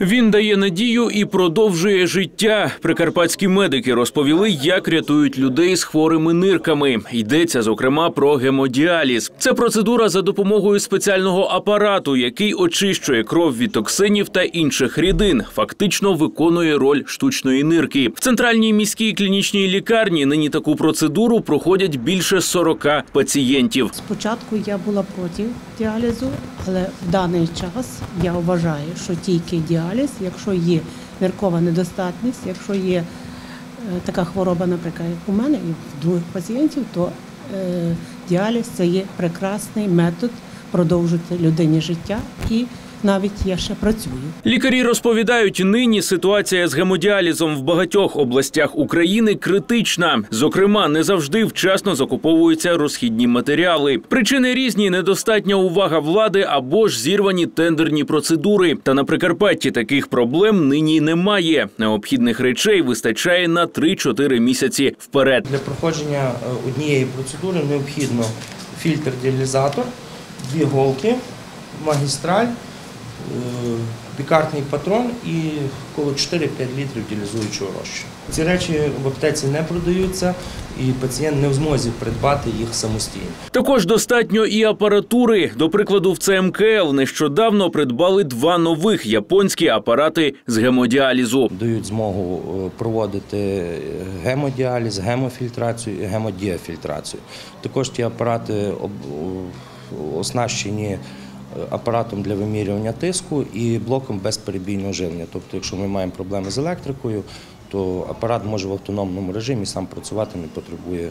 Він дає надію і продовжує життя. Прикарпатські медики розповіли, як рятують людей з хворими нирками. Йдеться зокрема про гемодіаліз. Це процедура за допомогою спеціального апарату, який очищує кров від токсинів та інших рідин. Фактично виконує роль штучної нирки. В центральній міській клінічній лікарні нині таку процедуру проходять більше 40 пацієнтів. Спочатку я була проти діалізу, але в даний час я вважаю, що тільки діаліз, якщо є ниркова недостатність, якщо є е, така хвороба, наприклад, як у мене і в других пацієнтів, то е, діаліз це є прекрасний метод продовжити людині життя і навіть я ще працюю. Лікарі розповідають, нині ситуація з гемодіалізом в багатьох областях України критична. Зокрема, не завжди вчасно закуповуються розхідні матеріали. Причини різні: недостатня увага влади або ж зірвані тендерні процедури. Та на Прикарпатті таких проблем нині немає. Необхідних речей вистачає на 3-4 місяці вперед. Для проходження е, однієї процедури необхідно фільтр-діалізатор, дві голки, магістраль, е, бікартний патрон і коло 4-5 літрів діалізуючого розчину. Ці речі в аптеці не продаються і пацієнт не в змозі придбати їх самостійно. Також достатньо і апаратури. До прикладу, в ЦМКЛ нещодавно придбали два нових японські апарати з гемодіалізу. Дають змогу е, проводити гемодіаліз, гемофільтрацію і гемодіафільтрацію. Також ті апарати оснащені е, апаратом для вимірювання тиску і блоком безперебійного живлення. Тобто, якщо ми маємо проблеми з електрикою, то апарат може в автономному режимі сам працювати, не потребує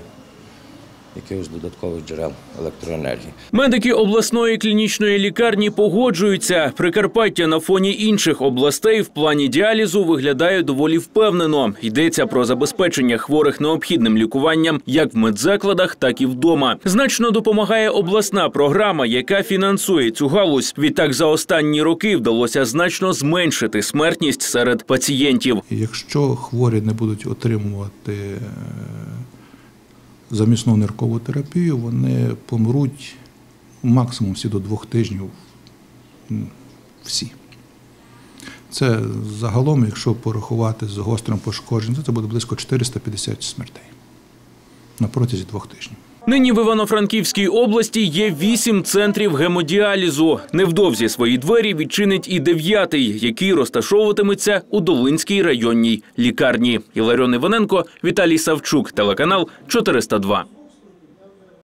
якихось додаткових джерел електроенергії. Медики обласної клінічної лікарні погоджуються. Прикарпаття на фоні інших областей в плані діалізу виглядає доволі впевнено. Йдеться про забезпечення хворих необхідним лікуванням як в медзакладах, так і вдома. Значно допомагає обласна програма, яка фінансує цю галузь. Відтак за останні роки вдалося значно зменшити смертність серед пацієнтів. Якщо хворі не будуть отримувати е, замісну ниркову терапію, вони помруть максимум всі до двох тижнів. Всі. Це загалом, якщо порахувати з гострим пошкодженням, це буде близько 450 смертей на протязі двох тижнів. Нині в Івано-Франківській області є вісім центрів гемодіалізу. Невдовзі свої двері відчинить і дев'ятий, який розташовуватиметься у Долинській районній лікарні. Іларіон Іваненко, Віталій Савчук, телеканал 402.